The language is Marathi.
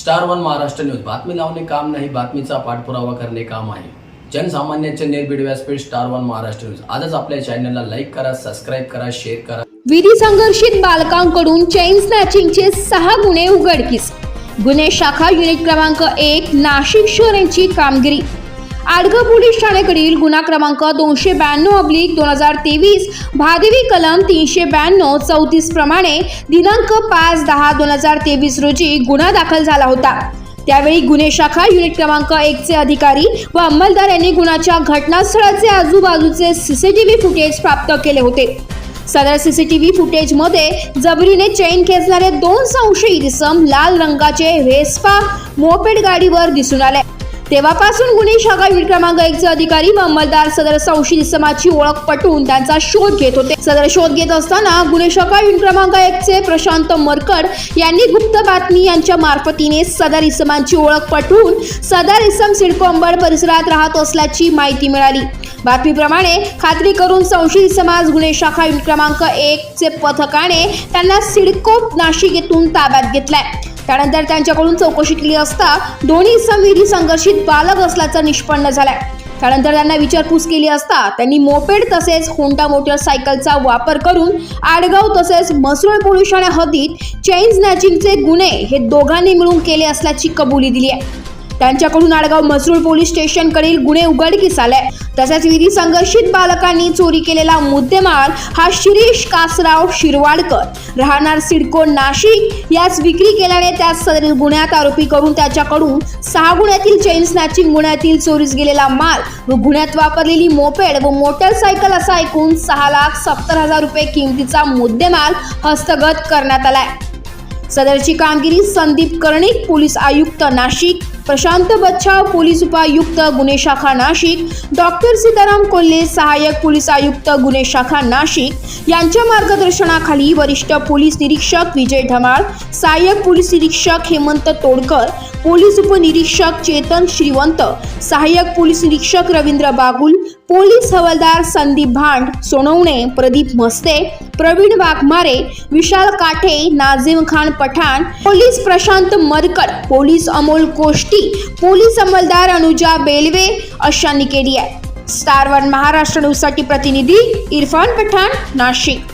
स्टार वन महाराष्ट्र न्यूज बातमी लावणे काम नाही बातमीचा पाठपुरावा करणे काम आहे. जनसामान्यांचे निर्भीड व्यासपीठ स्टार वन महाराष्ट्र न्यूज आजच आपल्या चॅनलला लाईक करा सबस्क्राईब करा शेअर करा. विधी संघर्षित बालकांकडून चेन स्नॅचिंगचे सहा गुन्हे उघडकीस. गुन्हे शाखा युनिट क्रमांक एक नाशिक शहरांची कामगिरी. आडगाव पोलीस ठाण्याकडील गुन्हा क्रमांक दोनशे ब्याण्णव अब्लिक दोन हजार तेवीस भादेवी कलम तीनशे ब्याण्णव चौतीस प्रमाणे दिनांक पाच दहा दोन हजार तेवीस रोजी गुन्हा दाखल झाला होता. त्यावेळी गुन्हे शाखा युनिट क्रमांक एकचे अधिकारी व अंमलदार यांनी गुन्ह्याच्या घटनास्थळाचे आजूबाजूचे सीसीटीव्ही फुटेज प्राप्त केले होते. सदर सीसीटीव्ही फुटेजमध्ये जबरीने चेन खेचणारे दोन संशयित इसम लाल रंगाचे व्हेस्पा मोपेड गाडीवर दिसून आले. तेव्हापासून गुन्हे शाखा युनिट क्रमांक एकचे अधिकारी व अंमलदार सदर संशयित इसमाची ओळख पटवून त्यांचा शोध घेत होते. सदर शोध घेत असताना गुन्हे शाखा युनिट क्रमांक एकचे प्रशांत मरकड यांनी गुप्त बातमी यांच्या मार्फतीने सदर इसमांची ओळख पटवून सदर इसम सिडको अंबड परिसरात राहत असल्याची माहिती मिळाली. बातमीप्रमाणे खात्री करून संशयित समाज गुन्हे शाखा युनिट क्रमांक एक चे पथकाने त्यांना सिडको नाशिक येथून ताब्यात घेतलाय. त्यानंतर त्यांच्याकडून चौकशी केली असता दोन्ही संविधी संघर्षित बालक असल्याचं निष्पन्न झालंय. त्यानंतर त्यांना विचारपूस केली असता त्यांनी मोपेड तसेच होंडा मोटरसायकलचा वापर करून आडगाव तसेच मसरूळ पोलीस ठाण्या हद्दीत चेन स्नॅचिंगचे गुन्हे हे दोघांनी मिळून केले असल्याची कबुली दिली आहे त्यांच्याकडून आडगाव मसरूळ पोलीस स्टेशनकडील गुन्हे उघडकीस आले तसेच विधी संघर्षित बालकांनी चोरी केलेला मुद्देमाल हा शिरीष कासराव शिरवाडकर. राहणार सिडको नाशिक यास विक्री केल्याने त्या सदरील गुन्ह्यात आरोपी करून त्याच्याकडून सहा गुन्ह्यातील चेन स्नॅचिंग गुन्ह्यातील चोरीस गेलेला माल व गुन्ह्यात वापरलेली मोपेड व मोटरसायकल असा एकूण सहा लाख सत्तर हजार रुपये किमतीचा मुद्देमाल हस्तगत करण्यात आलाय. सदरची कामगिरी संदीप कर्णिक पोलीस आयुक्त नाशिक प्रशांत बच्छाव पोलीस उपायुक्त गुन्हे शाखा नाशिक डॉक्टर सीताराम कोल्हे सहाय्यक पोलीस आयुक्त गुन्हे शाखा नाशिक. यांच्या मार्गदर्शनाखाली वरिष्ठ पोलीस निरीक्षक विजय ढमाळ सहाय्यक पोलीस निरीक्षक हेमंत तोडकर पोलीस उपनिरीक्षक चेतन श्रीवंत सहाय्यक पोलीस निरीक्षक रवींद्र बागुल पोलीस हवालदार Sandeep Bhand Sonawane Pradeep Maste Praveen Waghmare Vishal Kathe Nazim Khan Pathan police Prashant Markar police Amol Koshti police अंमलदार Anuja बेलवे अशांनी केली आहे स्टार वन महाराष्ट्र न्यूजसाठी प्रतिनिधी इरफान पठाण नाशिक.